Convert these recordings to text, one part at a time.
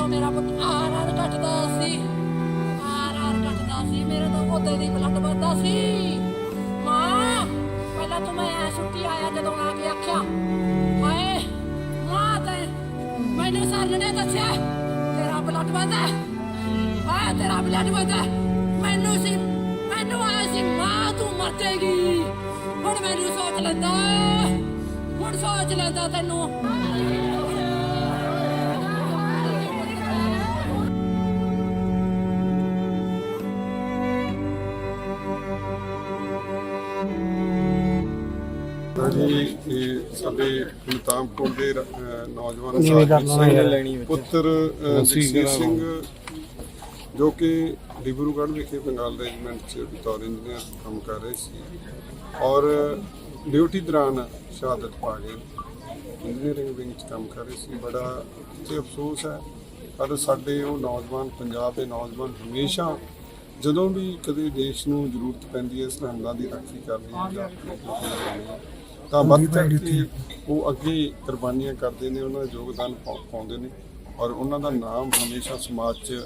ਜਦੋਂ ਮੇਰਾ ਪੁੱਤ ਆਰ ਆਰ ਕੱਟਦਾ ਸੀ। ਆਰ ਆਰ ਕੱਟਦਾ ਸੀ। ਮੇਰੇ ਤਾਂ ਉਹਦੇ ਦੀ ਬਲੱਡ ਵੱਧਦਾ ਸੀ। ਮਾਂ, ਪਹਿਲਾਂ ਤੂੰ ਮੈਂ ਐ ਛੁੱਟੀ ਆਇਆ ਜਦੋਂ ਆ ਕੇ ਆਖਿਆ, ਹਾਏ, ਮਾਂ ਤੇ ਮੈਨੂੰ ਸਰ ਨੇ ਦੱਸਿਆ, ਤੇਰਾ ਬਲੱਡ ਵੱਧਦਾ। ਹਾਏ, ਤੇਰਾ ਬਲੱਡ ਵੱਧਦਾ। ਮੈਨੂੰ ਸੀ, ਮੈਨੂੰ ਆਇਆ ਸੀ, ਮਾਂ, ਤੂੰ ਮਰ ਜਾਏਗੀ। ਹੁਣ ਮੈਨੂੰ ਸੋਚ ਲੈਂਦਾ, ਹੁਣ ਸੋਚ ਲੈਂਦਾ ਤੈਨੂੰ। ਹਾਂਜੀ ਇਹ ਸਾਡੇ ਮਤਾਮਪੁਰ ਦੇ ਅਹ, ਨੌਜਵਾਨ ਸਾਥੀ ਪੁੱਤਰ ਅਹ, ਜਗਸੀਰ ਸਿੰਘ ਜੋ ਕਿ ਡਿਬਰੂਗੜ੍ਹ ਵਿਖੇ ਬੰਗਾਲ ਰੈਜੀਮੈਂਟ 'ਚ ਬਤੌਰ ਇੰਜੀਨੀਅਰ ਕੰਮ ਕਰ ਰਹੇ ਸੀ। ਔਰ ਡਿਊਟੀ ਦੌਰਾਨ ਸ਼ਹਾਦਤ ਪਾ ਗਏ ਇੰਜੀਨੀਅਰਿੰਗ ਵਿੰਗ 'ਚ ਕੰਮ ਕਰ ਰਹੇ ਸੀ। ਬੜਾ ਤੇ ਅਫਸੋਸ ਹੈ। ਪਰ ਸਾਡੇ ਉਹ ਨੌਜਵਾਨ ਪੰਜਾਬ ਦੇ ਨੌਜਵਾਨ ਹਮੇਸ਼ਾ ਜਦੋਂ ਵੀ ਕਦੇ ਦੇਸ਼ ਨੂੰ ਜ਼ਰੂਰਤ ਪੈਂਦੀ ਹੈ ਸਰਹੰਦਾਂ ਦੀ ਰਾਖੀ ਕਰਨੀ ਹੈ ਜਾਂ ਆਪਣੇ ਲੋਕਾਂ ਦੀ ਕਰਨੀ ਹੈ, ਤਾਂ ਵੱਧ ਚੜ੍ਹ ਕੇ ਉਹ ਅੱਗੇ ਕੁਰਬਾਨੀਆਂ ਕਰਦੇ ਨੇ ਉਹਨਾਂ ਦਾ ਯੋਗਦਾਨ ਪਾਉਂਦੇ ਨੇ ਔਰ ਉਹਨਾਂ ਦਾ ਨਾਮ ਹਮੇਸ਼ਾ ਸਮਾਜ 'ਚ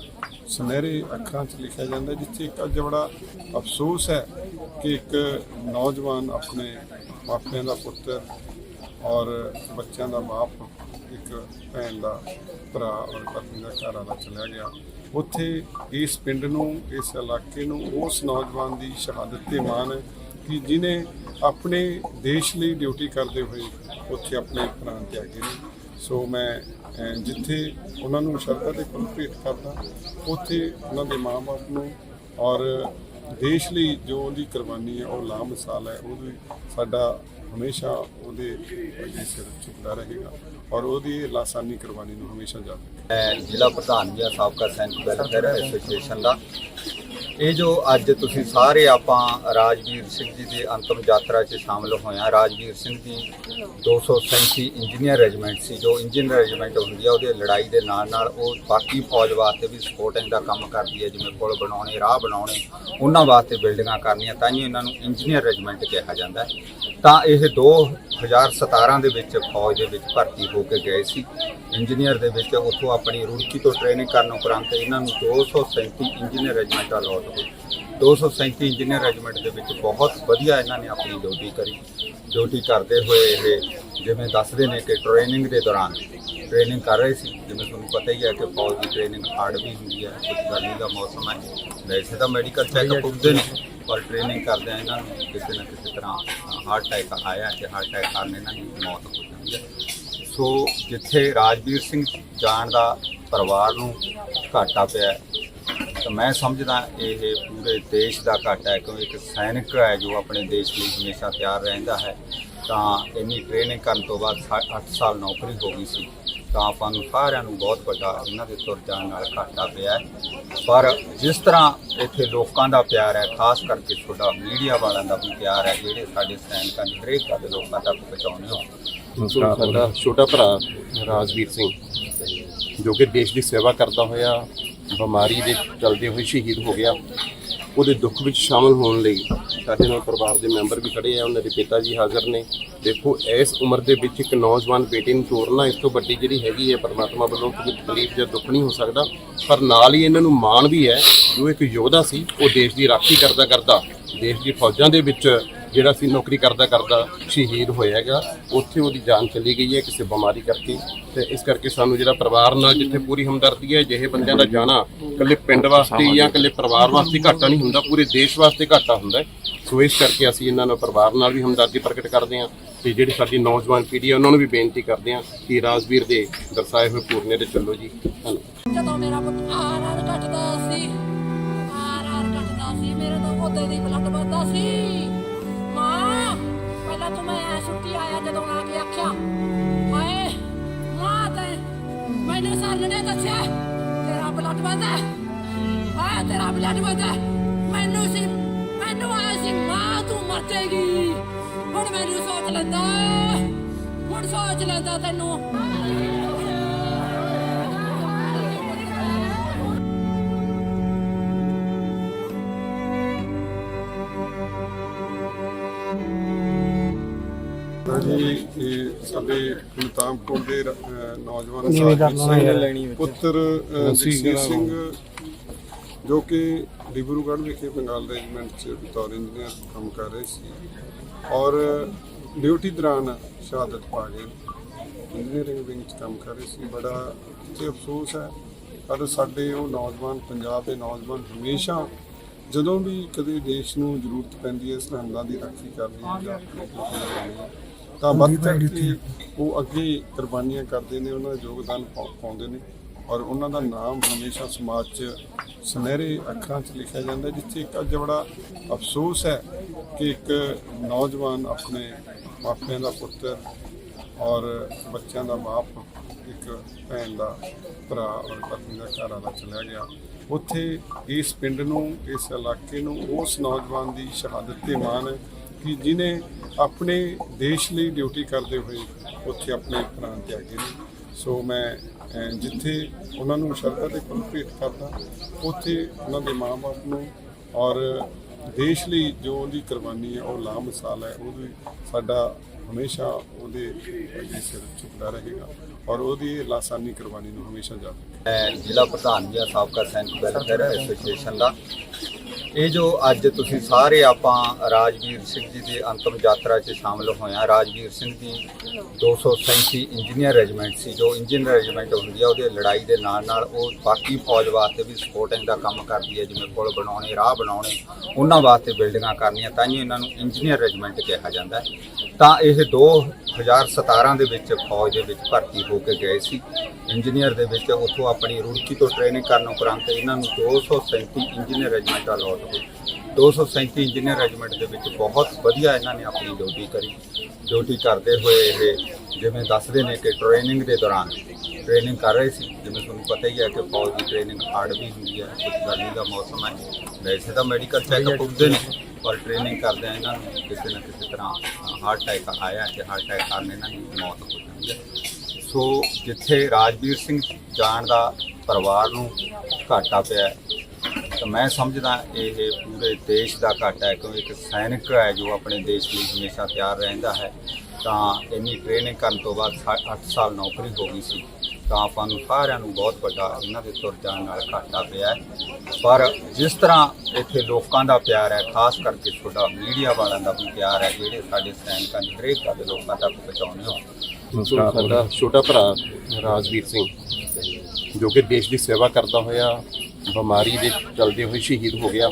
ਸੁਨਹਿਰੇ ਅੱਖਰਾਂ 'ਚ ਲਿਖਿਆ ਜਾਂਦਾ ਜਿੱਥੇ ਇੱਕ ਅੱਜ ਬੜਾ ਅਫਸੋਸ ਹੈ ਕਿ ਇੱਕ ਨੌਜਵਾਨ ਆਪਣੇ ਮਾਪਿਆਂ ਦਾ ਪੁੱਤਰ ਔਰ ਬੱਚਿਆਂ ਦਾ ਬਾਪ ਇੱਕ ਭੈਣ ਦਾ ਭਰਾ ਔਰ ਪਤਨੀ ਦਾ ਘਰ ਵਾਲਾ ਚਲਿਆ ਗਿਆ। ਉੱਥੇ ਇਸ ਪਿੰਡ ਨੂੰ ਇਸ ਇਲਾਕੇ ਨੂੰ ਉਸ ਨੌਜਵਾਨ ਦੀ ਸ਼ਹਾਦਤ ਤੇ ਮਾਣ ਹੈ। ਕਿ ਜਿਨੇ ਆਪਣੇ ਦੇਸ਼ ਲਈ ਡਿਊਟੀ ਕਰਦੇ ਹੋਏ ਉੱਥੇ ਆਪਣੇ ਪ੍ਰਾਣ ਤਿਆਗੇ ਨੇ ਸੋ ਮੈਂ ਜਿੱਥੇ ਉਹਨਾਂ ਨੂੰ ਸ਼ਰਧਾ ਦੇ ਫੁੱਲ ਭੇਟ ਕਰਦਾ, ਉੱਥੇ ਉਹਨਾਂ ਦੇ ਮਾਪੇ ਨੂੰ ਔਰ ਦੇਸ਼ ਲਈ ਜੋ ਉਹਦੀ ਕੁਰਬਾਨੀ ਹੈ, ਉਹ ਲਾ ਮਿਸਾਲ ਹੈ, ਉਹਦੀ ਸਾਡਾ ਹਮੇਸ਼ਾ ਉਹਦੇ ਅੱਗੇ ਸਿਰ ਝੁਕਦਾ ਰਹੇਗਾ ਔਰ ਉਹਦੀ ਲਾਸਾਨੀ ਕੁਰਬਾਨੀ ਨੂੰ ਹਮੇਸ਼ਾ ਯਾਦ ਰੱਖੇਗਾ ਮੈਂ ਜ਼ਿਲ੍ਹਾ ਪ੍ਰਧਾਨ ਜੀ ਹਾਂ ਸਾਬਕਾ ਸੈਨਿਕ ਵੈਲਫੇਅਰ ਐਸੋਸੀਏਸ਼ਨ ਦਾ ਇਹ ਜੋ ਅੱਜ ਤੁਸੀਂ ਸਾਰੇ ਆਪਾਂ ਰਾਜਵੀਰ ਸਿੰਘ ਜੀ ਦੀ ਅੰਤਮ ਯਾਤਰਾ 'ਚ ਸ਼ਾਮਲ ਹੋਏ ਹਾਂ। ਰਾਜਵੀਰ ਸਿੰਘ ਦੀ 237 ਇੰਜੀਨੀਅਰ ਰੈਜੀਮੈਂਟ ਸੀ। ਜੋ ਇੰਜੀਨੀਅਰ ਰੈਜੀਮੈਂਟ ਹੁੰਦੀ ਆ, ਉਹਦੇ ਲੜਾਈ ਦੇ ਨਾਲ ਨਾਲ ਉਹ ਬਾਕੀ ਫੌਜ ਵਾਸਤੇ ਵੀ ਸਪੋਰਟਿੰਗ ਦਾ ਕੰਮ ਕਰਦੀ ਹੈ ਜਿਵੇਂ ਪੁਲ ਬਣਾਉਣੇ, ਰਾਹ ਬਣਾਉਣੇ, ਉਹਨਾਂ ਵਾਸਤੇ ਬਿਲਡਿੰਗਾਂ ਕਰਨੀਆਂ, ਤਾਂ ਹੀ ਇਹਨਾਂ ਨੂੰ ਇੰਜੀਨੀਅਰ ਰੈਜੀਮੈਂਟ ਕਿਹਾ ਜਾਂਦਾ। ਤਾਂ ਇਹ ਦੋ 2017 ਦੇ ਵਿੱਚ ਫੌਜ ਦੇ ਵਿੱਚ ਭਰਤੀ ਹੋ ਕੇ ਗਏ ਸੀ। ਇੰਜੀਨੀਅਰ ਦੇ ਵਿੱਚ ਉੱਥੋਂ ਆਪਣੀ ਰੁੜਕੀ ਤੋਂ ਟ੍ਰੇਨਿੰਗ ਕਰਨ ਉਪਰੰਤ ਇਹਨਾਂ ਨੂੰ 237 ਇੰਜੀਨੀਅਰ ਰੈਜੀਮੈਂਟ ਅਲਾਟ ਹੋਏ 237 ਇੰਜੀਨੀਅਰ ਰੈਜੀਮੈਂਟ ਦੇ ਵਿੱਚ ਬਹੁਤ ਵਧੀਆ ਇਹਨਾਂ ਨੇ ਆਪਣੀ ਡਿਊਟੀ ਕਰੀ। ਡਿਊਟੀ ਕਰਦੇ ਹੋਏ ਇਹ ਜਿਵੇਂ ਦੱਸਦੇ ਨੇ ਕਿ ਟ੍ਰੇਨਿੰਗ ਦੇ ਦੌਰਾਨ ਟ੍ਰੇਨਿੰਗ ਕਰ ਰਹੇ ਸੀ। ਜਿਵੇਂ ਤੁਹਾਨੂੰ ਪਤਾ ਹੀ ਹੈ ਕਿ ਫੌਜ ਦੀ ਟ੍ਰੇਨਿੰਗ ਹਾਰਡ ਵੀ ਹੁੰਦੀ ਹੈ। ਕੁਝ ਗਰਮੀ ਦਾ ਮੌਸਮ ਹੈ। ਵੈਸੇ ਤਾਂ ਮੈਡੀਕਲ ਚੈੱਕਅਪ ਹੁੰਦੇ ਨੇ। ਪਰ ਟ੍ਰੇਨਿੰਗ ਕਰਦੇ ਆ ਇਹਨਾਂ ਨੂੰ ਕਿਸੇ ਨਾ ਕਿਸੇ ਤਰ੍ਹਾਂ ਹਾਰਟ ਅਟੈਕ ਆਇਆ ਕਿ ਹਾਰਟ ਅਟੈਕ ਕਾਰਨ ਇਹਨਾਂ ਦੀ ਮੌਤ ਹੋ ਜਾਂਦੀ ਹੈ। ਸੋ ਜਿੱਥੇ ਰਾਜਵੀਰ ਸਿੰਘ ਜਾਣ ਦਾ ਪਰਿਵਾਰ ਨੂੰ ਘਾਟਾ ਪਿਆ ਤਾਂ ਮੈਂ ਸਮਝਦਾ ਇਹ ਪੂਰੇ ਦੇਸ਼ ਦਾ ਘਾਟਾ ਹੈ, ਕਿਉਂਕਿ ਇੱਕ ਸੈਨਿਕ ਹੈ ਜੋ ਆਪਣੇ ਦੇਸ਼ ਲਈ ਹਮੇਸ਼ਾ ਤਿਆਰ ਰਹਿੰਦਾ ਹੈ। ਤਾਂ ਇੰਨੀ ਟ੍ਰੇਨਿੰਗ ਕਰਨ ਤੋਂ ਬਾਅਦ 8 ਸਾਲ ਨੌਕਰੀ ਹੋ ਗਈ ਸੀ। ਤਾਂ ਆਪਾਂ ਨੂੰ ਸਾਰਿਆਂ ਨੂੰ ਬਹੁਤ ਵੱਡਾ ਇਹਨਾਂ ਦੇ ਤੁਰ ਜਾਣ ਨਾਲ ਘਾਟਾ ਪਿਆ ਪਰ ਜਿਸ ਤਰ੍ਹਾਂ ਇੱਥੇ ਲੋਕਾਂ ਦਾ ਪਿਆਰ ਹੈ, ਖਾਸ ਕਰਕੇ ਤੁਹਾਡਾ ਮੀਡੀਆ ਵਾਲਿਆਂ ਦਾ ਵੀ ਪਿਆਰ ਹੈ, ਜਿਹੜੇ ਸਾਡੇ ਸੈਨਿਕਾਂ ਦੀ ਹਰੇਕ ਗੱਲ ਲੋਕਾਂ ਤੱਕ ਪਹੁੰਚਾਉਂਦੇ ਹੋ। ਸਾਡਾ ਛੋਟਾ ਭਰਾ ਰਾਜਵੀਰ ਸਿੰਘ, ਜੋ ਕਿ ਦੇਸ਼ ਦੀ ਸੇਵਾ ਕਰਦਾ ਹੋਇਆ, ਬਿਮਾਰੀ ਦੇ ਚਲਦੇ ਹੋਏ ਸ਼ਹੀਦ ਹੋ ਗਿਆ। ਉਹਦੇ ਦੁੱਖ ਵਿੱਚ ਸ਼ਾਮਲ ਹੋਣ ਲਈ ਸਾਡੇ ਨਾਲ ਪਰਿਵਾਰ ਦੇ ਮੈਂਬਰ ਵੀ ਖੜੇ ਆ, ਉਹਨਾਂ ਦੇ ਪਿਤਾ ਜੀ ਹਾਜ਼ਰ ਨੇ। ਦੇਖੋ, ਇਸ ਉਮਰ ਦੇ ਵਿੱਚ ਇੱਕ ਨੌਜਵਾਨ ਬੇਟੇ ਨੂੰ ਤੋਰਨਾ ਇਸ ਤੋਂ ਵੱਡੀ ਜਿਹੜੀ ਹੈਗੀ ਹੈ ਪਰਮਾਤਮਾ ਵੱਲੋਂ ਕੋਈ ਤਕਲੀਫ ਜਾਂ ਦੁੱਖ ਨਹੀਂ ਹੋ ਸਕਦਾ। ਪਰ ਨਾਲ ਹੀ ਇਹਨਾਂ ਨੂੰ ਮਾਣ ਵੀ ਹੈ, ਜੋ ਇੱਕ ਯੋਧਾ ਸੀ, ਉਹ ਦੇਸ਼ ਦੀ ਰਾਖੀ ਕਰਦਾ ਕਰਦਾ ਦੇਸ਼ ਦੀ ਫੌਜਾਂ ਦੇ ਵਿੱਚ ਜਿਹੜਾ ਸੀ ਨੌਕਰੀ ਕਰਦਾ ਕਰਦਾ ਸ਼ਹੀਦ ਹੋਇਆ ਹੈਗਾ ਉੱਥੇ ਉਹਦੀ ਜਾਨ ਚਲੀ ਗਈ ਹੈ ਕਿਸੇ ਬਿਮਾਰੀ ਕਰਕੇ ਤੇ ਇਸ ਕਰਕੇ ਸਾਨੂੰ ਜਿਹੜਾ ਪਰਿਵਾਰ ਨਾਲ ਜਿੱਥੇ ਪੂਰੀ ਹਮਦਰਦੀ ਹੈ ਜਿਹੇ ਬੰਦਿਆਂ ਦਾ ਜਾਣਾ ਇਕੱਲੇ ਪਿੰਡ ਵਾਸਤੇ ਜਾਂ ਇਕੱਲੇ ਪਰਿਵਾਰ ਵਾਸਤੇ ਘਾਟਾ ਨਹੀਂ ਹੁੰਦਾ, ਪੂਰੇ ਦੇਸ਼ ਵਾਸਤੇ ਘਾਟਾ ਹੁੰਦਾ ਹੈ। ਸੋ ਇਸ ਕਰਕੇ ਅਸੀਂ ਇਹਨਾਂ ਨਾਲ ਪਰਿਵਾਰ ਨਾਲ ਵੀ ਹਮਦਰਦੀ ਪ੍ਰਗਟ ਕਰਦੇ ਹਾਂ ਤੇ ਜਿਹੜੀ ਸਾਡੀ ਨੌਜਵਾਨ ਪੀੜ੍ਹੀ ਹੈ, ਉਹਨਾਂ ਨੂੰ ਵੀ ਬੇਨਤੀ ਕਰਦੇ ਹਾਂ ਕਿ ਰਾਜਵੀਰ ਦੇ ਦਰਸਾਏ ਹੋਏ ਪੂਰਨੇ ਤੇ ਚੱਲੋ ਜੀ। ਧੰਨਵਾਦ। ਜਦੋਂ ਮੇਰਾ ਪੁੱਤ ਆਰ ਆਰ ਕੱਟਦਾ ਸੀ, ਆਰ ਆਰ ਕੱਟਦਾ ਸੀ, ਮੇਰੇ ਤਾਂ ਉਹਦੇ ਦੀ ਬਲੱਡ ਵੱਧਦਾ ਸੀ। ਨੇ ਦੱਸਿਆ ਤੇਰਾ ਬਲੱਡ ਵੱਧਦਾ ਹਾਏ ਤੇਰਾ ਬਲੱਡ ਵੱਧਦਾ ਮੈਨੂੰ ਸੀ ਮੈਨੂੰ ਆਇਆ ਸੀ ਮਾਂ ਤੂੰ ਮਰ ਜਾਏਗੀ ਹੁਣ ਮੈਨੂੰ ਸੋਚ ਲੈਂਦਾ ਹੁਣ ਸੋਚ ਲੈਂਦਾ ਤੈਨੂੰ ਹਾਂਜੀ ਸਾਡੇ ਮੁਤਾਮਪੁਰ ਦੇ ਅਹ, ਨੌਜਵਾਨ ਸਾਹਿਬ ਪੁੱਤਰ ਅਹ, ਜਗਸੀਰ ਸਿੰਘ ਜੋ ਕਿ ਡਿਬਰੂਗੜ੍ਹ ਵਿਖੇ ਬੰਗਾਲ ਰੈਜੀਮੈਂਟ 'ਚ ਬਤੌਰ ਇੰਜੀਨੀਅਰ ਕੰਮ ਕਰ ਰਹੇ ਸੀ ਔਰ ਡਿਊਟੀ ਦੌਰਾਨ ਸ਼ਹਾਦਤ ਪਾ ਗਏ ਇੰਜੀਨੀਅਰਿੰਗ ਵਿੰਗ 'ਚ ਕੰਮ ਕਰ ਰਹੇ ਸੀ। ਬੜਾ ਤੇ ਅਫਸੋਸ ਹੈ। ਪਰ ਸਾਡੇ ਉਹ ਨੌਜਵਾਨ ਪੰਜਾਬ ਦੇ ਨੌਜਵਾਨ ਹਮੇਸ਼ਾ ਜਦੋਂ ਵੀ ਕਦੇ ਦੇਸ਼ ਨੂੰ ਜ਼ਰੂਰਤ ਪੈਂਦੀ ਹੈ ਸਰਹੰਦਾਂ ਦੀ ਰਾਖੀ ਕਰਨੀ ਜਾਂ ਆਪਣੇ ਤਾਂ ਵੱਧ ਚੜ੍ਹ ਕੇ ਉਹ ਅੱਗੇ ਕੁਰਬਾਨੀਆਂ ਕਰਦੇ ਨੇ ਉਹਨਾਂ ਦਾ ਯੋਗਦਾਨ ਪਾ- ਪਾਉਂਦੇ ਨੇ। ਔਰ ਉਹਨਾਂ ਦਾ ਨਾਮ ਹਮੇਸ਼ਾ ਸਮਾਜ 'ਚ ਸੁਨਹਿਰੇ ਅੱਖਰਾਂ 'ਚ ਲਿਖਿਆ ਜਾਂਦਾ ਹੈ, ਜਿੱਥੇ ਇੱਕ ਅੱਜ ਬੜਾ ਅਫਸੋਸ ਹੈ ਕਿ ਇੱਕ ਨੌਜਵਾਨ ਆਪਣੇ ਮਾਪਿਆਂ ਦਾ ਪੁੱਤਰ ਔਰ ਬੱਚਿਆਂ ਦਾ ਬਾਪ ਇੱਕ ਭੈਣ ਦਾ ਭਰਾ ਔਰ ਪਤਨੀ ਦਾ ਘਰ ਵਾਲਾ ਚਲਿਆ ਗਿਆ। ਉੱਥੇ ਇਸ ਪਿੰਡ ਨੂੰ ਇਸ ਇਲਾਕੇ ਨੂੰ ਉਸ ਨੌਜਵਾਨ ਦੀ ਸ਼ਹਾਦਤ ਤੇ ਮਾਣ ਹੈ ਕਿ ਜਿਨੇ ਆਪਣੇ ਦੇਸ਼ ਲਈ ਡਿਊਟੀ ਕਰਦੇ ਹੋਏ ਉੱਥੇ ਆਪਣੇ ਪ੍ਰਾਣ ਤਿਆਗੇ ਨੇ। ਸੋ ਮੈਂ ਜਿੱਥੇ ਉਹਨਾਂ ਨੂੰ ਸ਼ਰਧਾ ਦੇ ਫੁੱਲ ਭੇਟ ਕਰਦਾ, ਉੱਥੇ ਉਹਨਾਂ ਦੇ ਮਾਪੇ ਨੂੰ ਔਰ ਦੇਸ਼ ਲਈ ਜੋ ਉਹਦੀ ਕੁਰਬਾਨੀ ਹੈ, ਉਹ ਲਾਮਿਸਾਲ ਹੈ ਉਹਦੀ ਸਾਡਾ ਹਮੇਸ਼ਾ ਉਹਦੇ ਅੱਗੇ ਸਿਰ ਝੁਕਦਾ ਰਹੇਗਾ ਔਰ ਉਹਦੀ ਲਾਸਾਨੀ ਕੁਰਬਾਨੀ ਨੂੰ ਹਮੇਸ਼ਾ ਯਾਦ ਰੱਖੇਗਾ। ਮੈਂ ਜ਼ਿਲ੍ਹਾ ਪ੍ਰਧਾਨ ਜੀ ਸਾਬਕਾ ਸੈਨਿਕ ਵੈਲਫੇਅਰ ਐਸੋਸੀਏਸ਼ਨ ਦਾ ਇਹ ਜੋ ਅੱਜ ਤੁਸੀਂ ਸਾਰੇ ਆਪਾਂ ਰਾਜਵੀਰ ਸਿੰਘ ਜੀ ਦੀ ਅੰਤਮ ਯਾਤਰਾ 'ਚ ਸ਼ਾਮਲ ਹੋਏ ਹਾਂ। ਰਾਜਵੀਰ ਸਿੰਘ ਦੀ 237 ਇੰਜੀਨੀਅਰ ਰੈਜੀਮੈਂਟ ਸੀ। ਜੋ ਇੰਜੀਨੀਅਰ ਰੈਜੀਮੈਂਟ ਹੁੰਦੀ ਆ, ਉਹਦੇ ਲੜਾਈ ਦੇ ਨਾਲ ਨਾਲ ਉਹ ਬਾਕੀ ਫੌਜ ਵਾਸਤੇ ਵੀ ਸਪੋਰਟਿੰਗ ਦਾ ਕੰਮ ਕਰਦੀ ਹੈ ਜਿਵੇਂ ਪੁਲ ਬਣਾਉਣੇ, ਰਾਹ ਬਣਾਉਣੇ, ਉਹਨਾਂ ਵਾਸਤੇ ਬਿਲਡਿੰਗਾਂ ਕਰਨੀਆਂ ਤਾਂ ਹੀ ਇਹਨਾਂ ਨੂੰ ਇੰਜੀਨੀਅਰ ਰੈਜੀਮੈਂਟ ਕਿਹਾ ਜਾਂਦਾ ਤਾਂ ਇਹ 2017 ਦੇ ਵਿੱਚ ਫੌਜ ਦੇ ਵਿੱਚ ਭਰਤੀ ਹੋ ਕੇ ਗਏ ਸੀ। ਇੰਜੀਨੀਅਰ ਦੇ ਵਿੱਚ ਉੱਥੋਂ ਆਪਣੀ ਰੁੜਕੀ ਤੋਂ ਟ੍ਰੇਨਿੰਗ ਕਰਨ ਉਪਰੰਤ ਇਹਨਾਂ ਨੂੰ 237 ਇੰਜੀਨੀਅਰ ਰੈਜੀਮੈਂਟ ਅਲਾਟ ਹੋਈ 237 ਇੰਜੀਨੀਅਰ ਰੈਜੀਮੈਂਟ ਦੇ ਵਿੱਚ ਬਹੁਤ ਵਧੀਆ ਇਹਨਾਂ ਨੇ ਆਪਣੀ ਡਿਊਟੀ ਕਰੀ। ਡਿਊਟੀ ਕਰਦੇ ਹੋਏ ਇਹ ਜਿਵੇਂ ਦੱਸਦੇ ਨੇ ਕਿ ਟ੍ਰੇਨਿੰਗ ਦੇ ਦੌਰਾਨ ਟ੍ਰੇਨਿੰਗ ਕਰ ਰਹੇ ਸੀ। ਜਿਵੇਂ ਤੁਹਾਨੂੰ ਪਤਾ ਹੀ ਹੈ ਕਿ ਫੌਜ ਦੀ ਟ੍ਰੇਨਿੰਗ ਹਾਰਡ ਵੀ ਹੁੰਦੀ ਹੈ ਕੁਝ ਗਰਮੀ ਦਾ ਮੌਸਮ ਹੈ। ਵੈਸੇ ਤਾਂ ਮੈਡੀਕਲ ਚੈੱਕਅਪ ਹੁੰਦੇ ਨੇ ਪਰ ਟ੍ਰੇਨਿੰਗ ਕਰਦੇ ਆ ਇਹਨਾਂ ਨੂੰ। ਕਿਸੇ ਨਾ ਕਿਸੇ ਤਰ੍ਹਾਂ ਹਾਰਟ ਅਟੈਕ ਆਇਆ ਤੇ ਹਾਰਟ ਅਟੈਕ ਕਾਰਨ ਇਹਨਾਂ ਦੀ ਮੌਤ ਹੋ ਜਾਂਦੀ ਹੈ। ਸੋ ਜਿੱਥੇ ਰਾਜਵੀਰ ਸਿੰਘ ਜਾਣ ਦਾ ਪਰਿਵਾਰ ਨੂੰ ਘਾਟਾ ਪਿਆ ਤਾਂ ਮੈਂ ਸਮਝਦਾ ਇਹ ਪੂਰੇ ਦੇਸ਼ ਦਾ ਘਾਟਾ ਹੈ, ਕਿਉਂਕਿ ਇੱਕ ਸੈਨਿਕ ਹੈ ਜੋ ਆਪਣੇ ਦੇਸ਼ ਲਈ ਹਮੇਸ਼ਾ ਤਿਆਰ ਰਹਿੰਦਾ ਹੈ, ਤਾਂ ਇੰਨੀ ਟ੍ਰੇਨਿੰਗ ਕਰਨ ਤੋਂ ਬਾਅਦ 8 ਸਾਲ ਨੌਕਰੀ ਹੋ ਗਈ ਸੀ, ਤਾਂ ਆਪਾਂ ਨੂੰ ਸਾਰਿਆਂ ਨੂੰ ਬਹੁਤ ਵੱਡਾ ਇਹਨਾਂ ਦੇ ਤੁਰ ਜਾਣ ਨਾਲ ਘਾਟਾ ਪਿਆ ਪਰ ਜਿਸ ਤਰ੍ਹਾਂ ਇੱਥੇ ਲੋਕਾਂ ਦਾ ਪਿਆਰ ਹੈ, ਖਾਸ ਕਰਕੇ ਤੁਹਾਡਾ ਮੀਡੀਆ ਵਾਲਿਆਂ ਦਾ ਵੀ ਪਿਆਰ ਹੈ, ਜਿਹੜੇ ਸਾਡੇ ਸੈਨਿਕਾਂ ਦੀ ਹਰੇਕ ਗੱਲ ਲੋਕਾਂ ਤੱਕ ਪਹੁੰਚਾਉਂਦੇ ਹੋ ਸੋ ਸਾਡਾ ਛੋਟਾ ਭਰਾ ਰਾਜਵੀਰ ਸਿੰਘ, ਜੋ ਕਿ ਦੇਸ਼ ਦੀ ਸੇਵਾ ਕਰਦਾ ਹੋਇਆ, ਬਿਮਾਰੀ ਦੇ ਚਲਦੇ ਹੋਏ ਸ਼ਹੀਦ ਹੋ ਗਿਆ।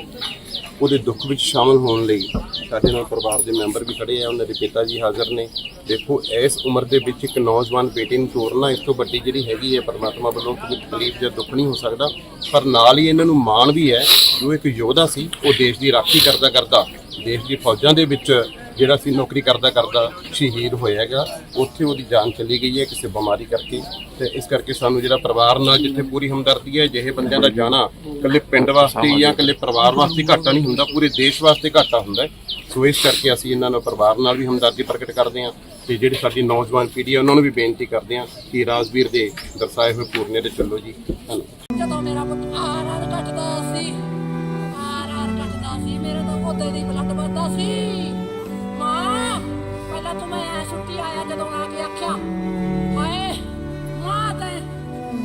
ਉਹਦੇ ਦੁੱਖ ਵਿੱਚ ਸ਼ਾਮਲ ਹੋਣ ਲਈ ਸਾਡੇ ਨਾਲ ਪਰਿਵਾਰ ਦੇ ਮੈਂਬਰ ਵੀ ਖੜੇ ਆ, ਉਹਨਾਂ ਦੇ ਪਿਤਾ ਜੀ ਹਾਜ਼ਰ ਨੇ। ਦੇਖੋ, ਇਸ ਉਮਰ ਦੇ ਵਿੱਚ ਇੱਕ ਨੌਜਵਾਨ ਬੇਟੇ ਨੂੰ ਤੋਰਨਾ ਇਸ ਤੋਂ ਵੱਡੀ ਜਿਹੜੀ ਹੈਗੀ ਹੈ ਪਰਮਾਤਮਾ ਵੱਲੋਂ ਕੋਈ ਤਕਲੀਫ ਜਾਂ ਦੁੱਖ ਨਹੀਂ ਹੋ ਸਕਦਾ, ਪਰ ਨਾਲ ਹੀ ਇਹਨਾਂ ਨੂੰ ਮਾਣ ਵੀ ਹੈ, ਜੋ ਇੱਕ ਯੋਧਾ ਸੀ, ਉਹ ਦੇਸ਼ ਦੀ ਰਾਖੀ ਕਰਦਾ ਕਰਦਾ ਦੇਸ਼ ਦੀ ਫੌਜਾਂ ਦੇ ਵਿੱਚ ਜਿਹੜਾ ਸੀ ਨੌਕਰੀ ਕਰਦਾ ਕਰਦਾ ਸ਼ਹੀਦ ਹੋਇਆ ਹੈਗਾ ਉੱਥੇ ਉਹਦੀ ਜਾਨ ਚਲੀ ਗਈ ਹੈ ਕਿਸੇ ਬਿਮਾਰੀ ਕਰਕੇ ਤੇ ਇਸ ਕਰਕੇ ਸਾਨੂੰ ਜਿਹੜਾ ਪਰਿਵਾਰ ਨਾਲ ਜਿੱਥੇ ਪੂਰੀ ਹਮਦਰਦੀ ਹੈ, ਜਿਹੇ ਬੰਦਿਆਂ ਦਾ ਜਾਣਾ ਇਕੱਲੇ ਪਿੰਡ ਵਾਸਤੇ ਜਾਂ ਇਕੱਲੇ ਪਰਿਵਾਰ ਵਾਸਤੇ ਘਾਟਾ ਨਹੀਂ ਹੁੰਦਾ, ਪੂਰੇ ਦੇਸ਼ ਵਾਸਤੇ ਘਾਟਾ ਹੁੰਦਾ ਸੋ ਇਸ ਕਰਕੇ ਅਸੀਂ ਇਹਨਾਂ ਨਾਲ ਪਰਿਵਾਰ ਨਾਲ ਵੀ ਹਮਦਰਦੀ ਪ੍ਰਗਟ ਕਰਦੇ ਹਾਂ ਤੇ ਜਿਹੜੀ ਸਾਡੀ ਨੌਜਵਾਨ ਪੀੜ੍ਹੀ ਹੈ, ਉਹਨਾਂ ਨੂੰ ਵੀ ਬੇਨਤੀ ਕਰਦੇ ਹਾਂ ਕਿ ਰਾਜਵੀਰ ਦੇ ਦਰਸਾਏ ਹੋਏ ਪੂਰਨੇ ਤੇ ਚੱਲੋ ਜੀ। ਧੰਨਵਾਦ। ਜਦੋਂ ਮੇਰਾ ਪੁੱਤ ਆਰ ਆਰ ਕੱਟਦਾ ਸੀ, ਆਰ ਆਰ ਕੱਟਦਾ ਸੀ, ਮੇਰੇ ਤੋਂ ਉਹਦੇ ਦੀ ਬਲੱਡ ਵੱਧਦਾ ਸੀ। ਪਹਿਲਾਂ ਤੂੰ ਮੈਂ ਐ ਛੁੱਟੀ ਆਇਆ ਜਦੋਂ ਆ ਕੇ ਆਖਿਆ, ਹਾਏ, ਮਾਂ ਤੇ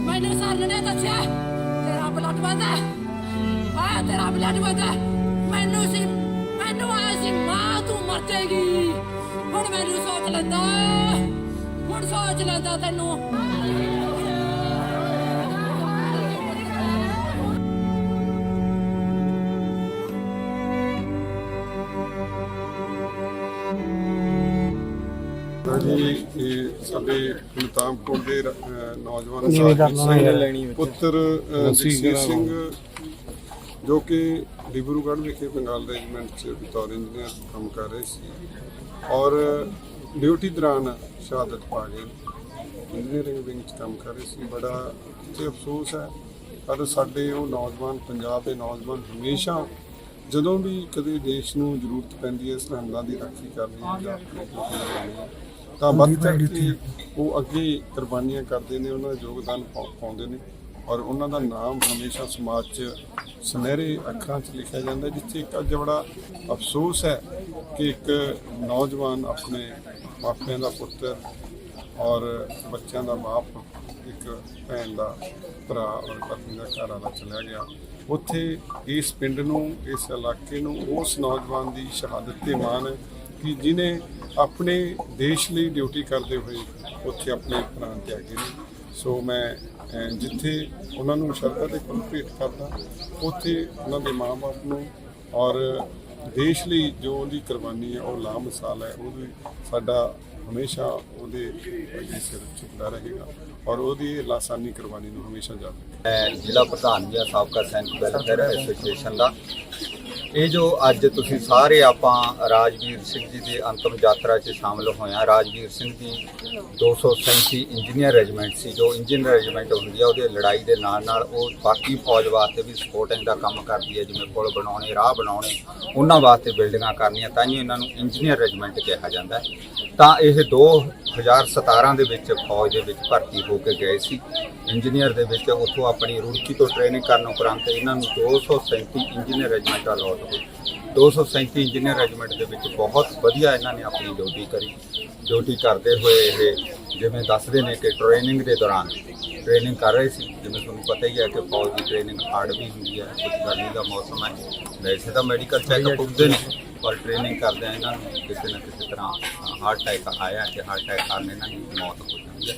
ਮੈਨੂੰ ਸਰ ਨੇ ਦੱਸਿਆ, ਤੇਰਾ ਬਲੱਡ ਵੱਧਦਾ ਹਾਏ, ਤੇਰਾ ਬਲੱਡ ਵੱਧਦਾ ਮੈਨੂੰ ਸੀ, ਮੈਨੂੰ ਆਇਆ ਸੀ, ਮਾਂ, ਤੂੰ ਮਰ ਜਾਏਗੀ। ਹੁਣ ਮੈਨੂੰ ਸੋਚ ਲੈਂਦਾ, ਹੁਣ ਸੋਚ ਲੈਂਦਾ ਤੈਨੂੰ। ਹਾਂਜੀ ਇਹ ਸਾਡੇ ਮੁਤਾਮਪੁਰ ਦੇ ਅਹ, ਨੌਜਵਾਨ ਸਾਹਿਬ ਪੁੱਤਰ ਅਹ, ਜਗਸੀਰ ਸਿੰਘ ਜੋ ਕਿ ਡਿਬਰੂਗੜ੍ਹ ਵਿਖੇ ਬੰਗਾਲ ਰੈਜੀਮੈਂਟ 'ਚ ਬਤੌਰ ਇੰਜੀਨੀਅਰ ਕੰਮ ਕਰ ਰਹੇ ਸੀ। ਔਰ ਡਿਊਟੀ ਦੌਰਾਨ ਸ਼ਹਾਦਤ ਪਾ ਗਏ ਇੰਜੀਨੀਅਰਿੰਗ ਵਿੰਗ 'ਚ ਕੰਮ ਕਰ ਰਹੇ ਸੀ। ਬੜਾ ਤੇ ਅਫਸੋਸ ਹੈ। ਪਰ ਸਾਡੇ ਉਹ ਨੌਜਵਾਨ ਪੰਜਾਬ ਦੇ ਨੌਜਵਾਨ ਹਮੇਸ਼ਾ ਜਦੋਂ ਵੀ ਕਦੇ ਦੇਸ਼ ਨੂੰ ਜ਼ਰੂਰਤ ਪੈਂਦੀ ਹੈ ਸਰਹੰਦਾਂ ਦੀ ਰਾਖੀ ਕਰਨੀ ਜਾਂ ਆਪਣੇ ਹੈ, ਤਾਂ ਵੱਧ ਚੜ੍ਹ ਕੇ ਉਹ ਅੱਗੇ ਕੁਰਬਾਨੀਆਂ ਕਰਦੇ ਨੇ ਉਹਨਾਂ ਦਾ ਯੋਗਦਾਨ ਪਾਉਂਦੇ ਨੇ ਔਰ ਉਹਨਾਂ ਦਾ ਨਾਮ ਹਮੇਸ਼ਾ ਸਮਾਜ 'ਚ ਸੁਨਹਿਰੇ ਅੱਖਰਾਂ 'ਚ ਲਿਖਿਆ ਜਾਂਦਾ ਜਿੱਥੇ ਇੱਕ ਅੱਜ ਬੜਾ ਅਫਸੋਸ ਹੈ ਕਿ ਇੱਕ ਨੌਜਵਾਨ ਆਪਣੇ ਮਾਪਿਆਂ ਦਾ ਪੁੱਤਰ ਔਰ ਬੱਚਿਆਂ ਦਾ ਬਾਪ ਇੱਕ ਭੈਣ ਦਾ ਭਰਾ ਔਰ ਪਤਨੀ ਦਾ ਘਰ ਵਾਲਾ ਚਲਿਆ ਗਿਆ। ਉੱਥੇ ਇਸ ਪਿੰਡ ਨੂੰ ਇਸ ਇਲਾਕੇ ਨੂੰ ਉਸ ਨੌਜਵਾਨ ਦੀ ਸ਼ਹਾਦਤ ਤੇ ਮਾਣ ਹੈ। ਕਿ ਜਿਨੇ ਆਪਣੇ ਦੇਸ਼ ਲਈ ਡਿਊਟੀ ਕਰਦੇ ਹੋਏ ਉੱਥੇ ਆਪਣੇ ਪ੍ਰਾਣ ਤਿਆਗੇ ਨੇ। ਸੋ ਮੈਂ ਜਿੱਥੇ ਉਹਨਾਂ ਨੂੰ ਸ਼ਰਧਾ ਦੇ ਫੁੱਲ ਭੇਟ ਕਰਦਾ, ਉੱਥੇ ਉਹਨਾਂ ਦੇ ਮਾਪੇ ਨੂੰ ਔਰ ਦੇਸ਼ ਲਈ ਜੋ ਉਹਦੀ ਕੁਰਬਾਨੀ ਹੈ, ਉਹ ਲਾ ਮਿਸਾਲ ਹੈ, ਉਹ ਵੀ ਸਾਡਾ ਹਮੇਸ਼ਾ ਉਹਦੇ ਅੱਗੇ ਸਿਰ ਝੁਕਦਾ ਰਹੇਗਾ ਔਰ ਉਹਦੀ ਲਾਸਾਨੀ ਕੁਰਬਾਨੀ ਨੂੰ ਹਮੇਸ਼ਾ ਯਾਦ ਰੱਖੇਗਾ ਮੈਂ ਜ਼ਿਲ੍ਹਾ ਪ੍ਰਧਾਨ ਜੀ ਸਾਬਕਾ ਸੈਨਿਕ ਵੈਲਫੇਅਰ ਐਸੋਸੀਏਸ਼ਨ ਦਾ ਇਹ ਜੋ ਅੱਜ ਤੁਸੀਂ ਸਾਰੇ ਆਪਾਂ ਰਾਜਵੀਰ ਸਿੰਘ ਜੀ ਦੀ ਅੰਤਮ ਯਾਤਰਾ 'ਚ ਸ਼ਾਮਲ ਹੋਏ ਹਾਂ। ਰਾਜਵੀਰ ਸਿੰਘ ਦੀ 237 ਇੰਜੀਨੀਅਰ ਰੈਜੀਮੈਂਟ ਸੀ। ਜੋ ਇੰਜੀਨੀਅਰ ਰੈਜੀਮੈਂਟ ਹੁੰਦੀ ਆ, ਉਹਦੇ ਲੜਾਈ ਦੇ ਨਾਲ ਨਾਲ ਉਹ ਬਾਕੀ ਫੌਜ ਵਾਸਤੇ ਵੀ ਸਪੋਰਟਿੰਗ ਦਾ ਕੰਮ ਕਰਦੀ ਹੈ ਜਿਵੇਂ ਪੁਲ ਬਣਾਉਣੇ, ਰਾਹ ਬਣਾਉਣੇ, ਉਹਨਾਂ ਵਾਸਤੇ ਬਿਲਡਿੰਗਾਂ ਕਰਨੀਆਂ, ਤਾਂ ਹੀ ਇਹਨਾਂ ਨੂੰ ਇੰਜੀਨੀਅਰ ਰੈਜੀਮੈਂਟ ਕਿਹਾ ਜਾਂਦਾ ਤਾਂ ਇਹ ਦੋ 2017 ਦੇ ਵਿੱਚ ਫੌਜ ਦੇ ਵਿੱਚ ਭਰਤੀ ਹੋ ਕੇ ਗਏ ਸੀ। ਇੰਜੀਨੀਅਰ ਦੇ ਵਿੱਚ ਉੱਥੋਂ ਆਪਣੀ ਰੁੜਕੀ ਤੋਂ ਟ੍ਰੇਨਿੰਗ ਕਰਨ ਉਪਰੰਤ ਇਹਨਾਂ ਨੂੰ 237 ਇੰਜੀਨੀਅਰ ਰੈਜੀਮੈਂਟ ਅਲਾਟ ਹੋਈ 237 ਇੰਜੀਨੀਅਰ ਰੈਜੀਮੈਂਟ ਦੇ ਵਿੱਚ ਬਹੁਤ ਵਧੀਆ ਇਹਨਾਂ ਨੇ ਆਪਣੀ ਡਿਊਟੀ ਕਰੀ। ਡਿਊਟੀ ਕਰਦੇ ਹੋਏ ਇਹ ਜਿਵੇਂ ਦੱਸਦੇ ਨੇ ਕਿ ਟ੍ਰੇਨਿੰਗ ਦੇ ਦੌਰਾਨ ਟ੍ਰੇਨਿੰਗ ਕਰ ਰਹੇ ਸੀ। ਜਿਵੇਂ ਤੁਹਾਨੂੰ ਪਤਾ ਹੀ ਹੈ ਕਿ ਫੌਜ ਦੀ ਟ੍ਰੇਨਿੰਗ ਹਾਰਡ ਵੀ ਹੁੰਦੀ ਹੈ। ਕੁਝ ਗਰਮੀ ਦਾ ਮੌਸਮ ਹੈ। ਵੈਸੇ ਤਾਂ ਮੈਡੀਕਲ ਚੈੱਕਅਪ ਹੁੰਦੇ ਨੇ। ਪਰ ਟ੍ਰੇਨਿੰਗ ਕਰਦੇ ਇਹਨਾਂ ਨੂੰ, ਕਿਸੇ ਨਾ ਕਿਸੇ ਤਰ੍ਹਾਂ ਹਾਰਟ ਅਟੈਕ ਆਇਆ ਕਿ ਹਾਰਟ ਅਟੈਕ ਕਾਰਨ ਇਹਨਾਂ ਦੀ ਮੌਤ ਹੋ ਜਾਂਦੀ ਹੈ।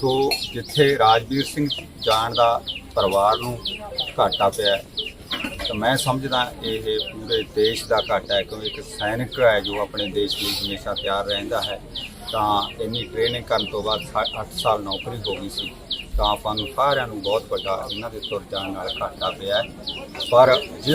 ਸੋ ਜਿੱਥੇ ਰਾਜਵੀਰ ਸਿੰਘ ਜਾਣ ਦਾ ਪਰਿਵਾਰ ਨੂੰ ਘਾਟਾ ਪਿਆ ਤਾਂ ਮੈਂ ਸਮਝਦਾ ਇਹ ਪੂਰੇ ਦੇਸ਼ ਦਾ ਘਾਟਾ ਹੈ, ਕਿਉਂਕਿ ਇੱਕ ਸੈਨਿਕ ਹੈ ਜੋ ਆਪਣੇ ਦੇਸ਼ ਲਈ ਹਮੇਸ਼ਾ ਤਿਆਰ ਰਹਿੰਦਾ ਹੈ, ਤਾਂ ਇੰਨੀ ਟ੍ਰੇਨਿੰਗ ਕਰਨ ਤੋਂ ਬਾਅਦ 8 ਸਾਲ ਨੌਕਰੀ ਹੋ ਗਈ ਸੀ, ਤਾਂ ਆਪਾਂ ਨੂੰ ਸਾਰਿਆਂ ਨੂੰ ਬਹੁਤ ਵੱਡਾ, ਇਹਨਾਂ ਦੇ ਤੁਰ ਜਾਣ ਨਾਲ ਘਾਟਾ ਪਿਆ ਪਰ ਜਿਸ